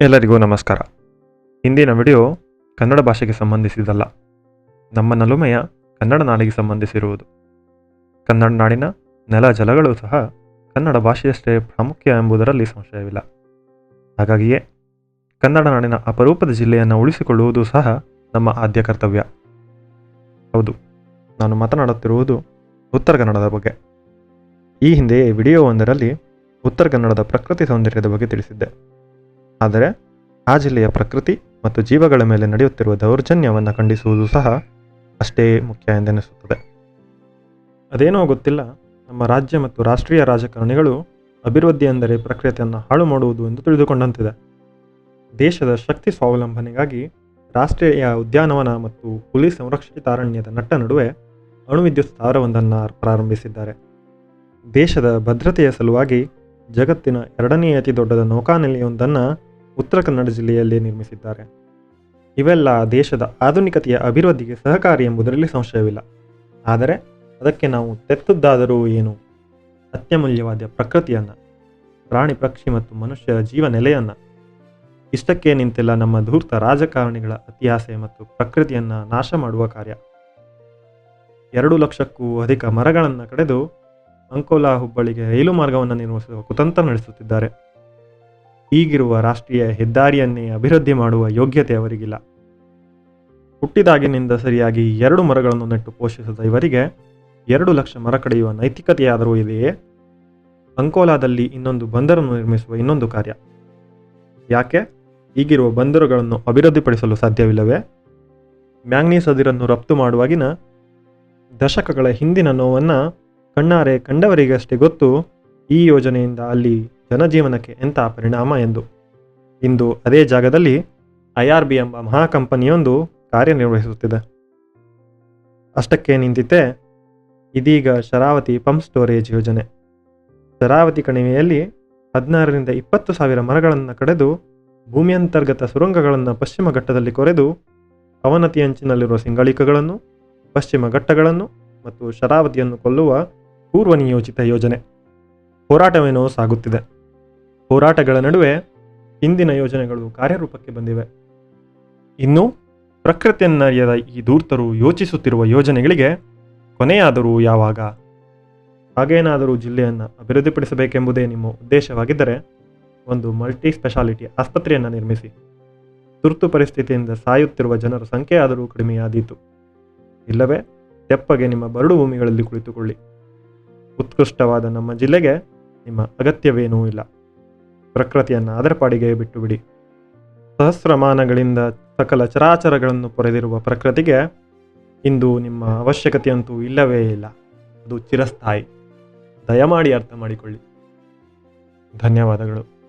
ಎಲ್ಲರಿಗೂ ನಮಸ್ಕಾರ. ಇಂದಿನ ವಿಡಿಯೋ ಕನ್ನಡ ಭಾಷೆಗೆ ಸಂಬಂಧಿಸಿದಲ್ಲ ನಮ್ಮ ನಲುಮೆಯ ಕನ್ನಡ ನಾಡಿಗೆ ಸಂಬಂಧಿಸಿರುವುದು. ಕನ್ನಡ ನಾಡಿನ ನೆಲ ಜಲಗಳು ಸಹ ಕನ್ನಡ ಭಾಷೆಯಷ್ಟೇ ಪ್ರಾಮುಖ್ಯ ಎಂಬುದರಲ್ಲಿ ಸಂಶಯವಿಲ್ಲ. ಹಾಗಾಗಿಯೇ ಕನ್ನಡ ನಾಡಿನ ಅಪರೂಪದ ಜಿಲ್ಲೆಯನ್ನು ಉಳಿಸಿಕೊಳ್ಳುವುದು ಸಹ ನಮ್ಮ ಆದ್ಯ ಕರ್ತವ್ಯ. ಹೌದು, ನಾನು ಮಾತನಾಡುತ್ತಿರುವುದು ಉತ್ತರ ಕನ್ನಡದ ಬಗ್ಗೆ. ಈ ಹಿಂದೆಯೇ ವಿಡಿಯೋ ಒಂದರಲ್ಲಿ ಉತ್ತರ ಕನ್ನಡದ ಪ್ರಕೃತಿ ಸೌಂದರ್ಯದ ಬಗ್ಗೆ ತಿಳಿಸಿದ್ದೆ. ಆದರೆ ಆ ಜಿಲ್ಲೆಯ ಪ್ರಕೃತಿ ಮತ್ತು ಜೀವಗಳ ಮೇಲೆ ನಡೆಯುತ್ತಿರುವ ದೌರ್ಜನ್ಯವನ್ನು ಖಂಡಿಸುವುದು ಸಹ ಅಷ್ಟೇ ಮುಖ್ಯ ಎಂದೆನಿಸುತ್ತದೆ. ಅದೇನೋ ಗೊತ್ತಿಲ್ಲ, ನಮ್ಮ ರಾಜ್ಯ ಮತ್ತು ರಾಷ್ಟ್ರೀಯ ರಾಜಕಾರಣಿಗಳು ಅಭಿವೃದ್ಧಿ ಎಂದರೆ ಪ್ರಕೃತಿಯನ್ನು ಹಾಳು ಮಾಡುವುದು ಎಂದು ತಿಳಿದುಕೊಂಡಂತಿದೆ. ದೇಶದ ಶಕ್ತಿ ಸ್ವಾವಲಂಬನೆಗಾಗಿ ರಾಷ್ಟ್ರೀಯ ಉದ್ಯಾನವನ ಮತ್ತು ಹುಲಿ ಸಂರಕ್ಷಿತ ಅರಣ್ಯದ ನಟ್ಟ ನಡುವೆ ಅಣುವಿದ್ಯುತ್ ಸ್ಥಾವರವೊಂದನ್ನು ಪ್ರಾರಂಭಿಸಿದ್ದಾರೆ. ದೇಶದ ಭದ್ರತೆಯ ಸಲುವಾಗಿ ಜಗತ್ತಿನ ಎರಡನೇ ಅತಿ ದೊಡ್ಡದ ನೌಕಾನೆಲೆಯೊಂದನ್ನು ಉತ್ತರ ಕನ್ನಡ ಜಿಲ್ಲೆಯಲ್ಲಿ ನಿರ್ಮಿಸಿದ್ದಾರೆ. ಇವೆಲ್ಲ ದೇಶದ ಆಧುನಿಕತೆಯ ಅಭಿವೃದ್ಧಿಗೆ ಸಹಕಾರಿ ಎಂಬುದರಲ್ಲಿ ಸಂಶಯವಿಲ್ಲ. ಆದರೆ ಅದಕ್ಕೆ ನಾವು ತೆತ್ತದ್ದಾದರೂ ಏನು? ಅತ್ಯಮೂಲ್ಯವಾದ ಪ್ರಕೃತಿಯನ್ನು, ಪ್ರಾಣಿ ಪಕ್ಷಿ ಮತ್ತು ಮನುಷ್ಯರ ಜೀವ ನೆಲೆಯನ್ನು ಇಷ್ಟಕ್ಕೆ ನಿಂತಿಲ್ಲ ನಮ್ಮ ಧೂರ್ತ ರಾಜಕಾರಣಿಗಳ ಅತಿಯಾಸೆ ಮತ್ತು ಪ್ರಕೃತಿಯನ್ನು ನಾಶ ಮಾಡುವ ಕಾರ್ಯ. ಎರಡು ಲಕ್ಷಕ್ಕೂ ಅಧಿಕ ಮರಗಳನ್ನು ಕಡೆದು ಅಂಕೋಲಾ ಹುಬ್ಬಳ್ಳಿಗೆ ರೈಲು ಮಾರ್ಗವನ್ನು ನಿರ್ಮಿಸುವ ಕುತಂತ್ರ ನಡೆಸುತ್ತಿದ್ದಾರೆ. ಈಗಿರುವ ರಾಷ್ಟ್ರೀಯ ಹೆದ್ದಾರಿಯನ್ನೇ ಅಭಿವೃದ್ಧಿ ಮಾಡುವ ಯೋಗ್ಯತೆ ಅವರಿಗಿಲ್ಲ. ಹುಟ್ಟಿದಾಗಿನಿಂದ ಸರಿಯಾಗಿ ಎರಡು ಮರಗಳನ್ನು ನೆಟ್ಟು ಪೋಷಿಸಿದ ಇವರಿಗೆ ಎರಡು ಲಕ್ಷ ಮರ ಕಡಿಯುವ ನೈತಿಕತೆಯಾದರೂ ಇದೆಯೇ? ಅಂಕೋಲಾದಲ್ಲಿ ಇನ್ನೊಂದು ಬಂದರನ್ನು ನಿರ್ಮಿಸುವ ಇನ್ನೊಂದು ಕಾರ್ಯ. ಯಾಕೆ? ಈಗಿರುವ ಬಂದರುಗಳನ್ನು ಅಭಿವೃದ್ಧಿಪಡಿಸಲು ಸಾಧ್ಯವಿಲ್ಲವೇ? ಮ್ಯಾಂಗ್ನೀಸ್ ಅದಿರನ್ನು ರಫ್ತು ಮಾಡುವಾಗಿನ ದಶಕಗಳ ಹಿಂದಿನ ನೋವನ್ನು ಕಣ್ಣಾರೆ ಕಂಡವರಿಗಷ್ಟೇ ಗೊತ್ತು ಈ ಯೋಜನೆಯಿಂದ ಅಲ್ಲಿ ಜನಜೀವನಕ್ಕೆ ಎಂಥ ಪರಿಣಾಮ ಎಂದು. ಇಂದು ಅದೇ ಜಾಗದಲ್ಲಿ ಐ ಆರ್ ಬಿ ಎಂಬ ಮಹಾ ಕಂಪನಿಯೊಂದು ಕಾರ್ಯನಿರ್ವಹಿಸುತ್ತಿದೆ. ಅಷ್ಟಕ್ಕೆ ನಿಂತಿದ್ದೆ ಇದೀಗ ಶರಾವತಿ ಪಂಪ್ ಸ್ಟೋರೇಜ್ ಯೋಜನೆ. ಶರಾವತಿ ಕಣಿವೆಯಲ್ಲಿ ಹದಿನಾರರಿಂದ ಇಪ್ಪತ್ತು ಸಾವಿರ ಮರಗಳನ್ನು ಕಡೆದು ಭೂಮಿಯಂತರ್ಗತ ಸುರಂಗಗಳನ್ನು ಪಶ್ಚಿಮ ಘಟ್ಟದಲ್ಲಿ ಕೊರೆದು ಅವನತಿಯಂಚಿನಲ್ಲಿರುವ ಸಿಂಗಳಿಕಗಳನ್ನು, ಪಶ್ಚಿಮ ಘಟ್ಟಗಳನ್ನು ಮತ್ತು ಶರಾವತಿಯನ್ನು ಕೊಲ್ಲುವ ಪೂರ್ವ ನಿಯೋಜಿತ ಯೋಜನೆ. ಹೋರಾಟವೇನೋ ಸಾಗುತ್ತಿದೆ. ಹೋರಾಟಗಳ ನಡುವೆ ಹಿಂದಿನ ಯೋಜನೆಗಳು ಕಾರ್ಯರೂಪಕ್ಕೆ ಬಂದಿವೆ. ಇನ್ನು ಪ್ರಕೃತಿಯನ್ನರಿಯದ ಈ ಧೂರ್ತರು ಯೋಚಿಸುತ್ತಿರುವ ಯೋಜನೆಗಳಿಗೆ ಕೊನೆಯಾದರೂ ಯಾವಾಗ? ಹಾಗೇನಾದರೂ ಜಿಲ್ಲೆಯನ್ನು ಅಭಿವೃದ್ಧಿಪಡಿಸಬೇಕೆಂಬುದೇ ನಿಮ್ಮ ಉದ್ದೇಶವಾಗಿದ್ದರೆ ಒಂದು ಮಲ್ಟಿ ಸ್ಪೆಷಾಲಿಟಿ ಆಸ್ಪತ್ರೆಯನ್ನು ನಿರ್ಮಿಸಿ. ತುರ್ತು ಪರಿಸ್ಥಿತಿಯಿಂದ ಸಾಯುತ್ತಿರುವ ಜನರ ಸಂಖ್ಯೆಯಾದರೂ ಕಡಿಮೆಯಾದೀತು. ಇಲ್ಲವೇ, ತೆಪ್ಪಗೆ ನಿಮ್ಮ ಬರಡು ಭೂಮಿಗಳಲ್ಲಿ ಕುಳಿತುಕೊಳ್ಳಿ. ಉತ್ಕೃಷ್ಟವಾದ ನಮ್ಮ ಜಿಲ್ಲೆಗೆ ನಿಮ್ಮ ಅಗತ್ಯವೇನೂ ಇಲ್ಲ. ಪ್ರಕೃತಿಯನ್ನು ಅದರ ಪಾಡಿಗೆ ಬಿಟ್ಟು ಬಿಡಿ ಸಹಸ್ರಮಾನಗಳಿಂದ ಸಕಲ ಚರಾಚರಗಳನ್ನು ಪೊರೆದಿರುವ ಪ್ರಕೃತಿಗೆ ಇಂದು ನಿಮ್ಮ ಅವಶ್ಯಕತೆಯಂತೂ ಇಲ್ಲವೇ ಇಲ್ಲ. ಅದು ಚಿರಸ್ಥಾಯಿ. ದಯಮಾಡಿ ಅರ್ಥ ಮಾಡಿಕೊಳ್ಳಿ. ಧನ್ಯವಾದಗಳು.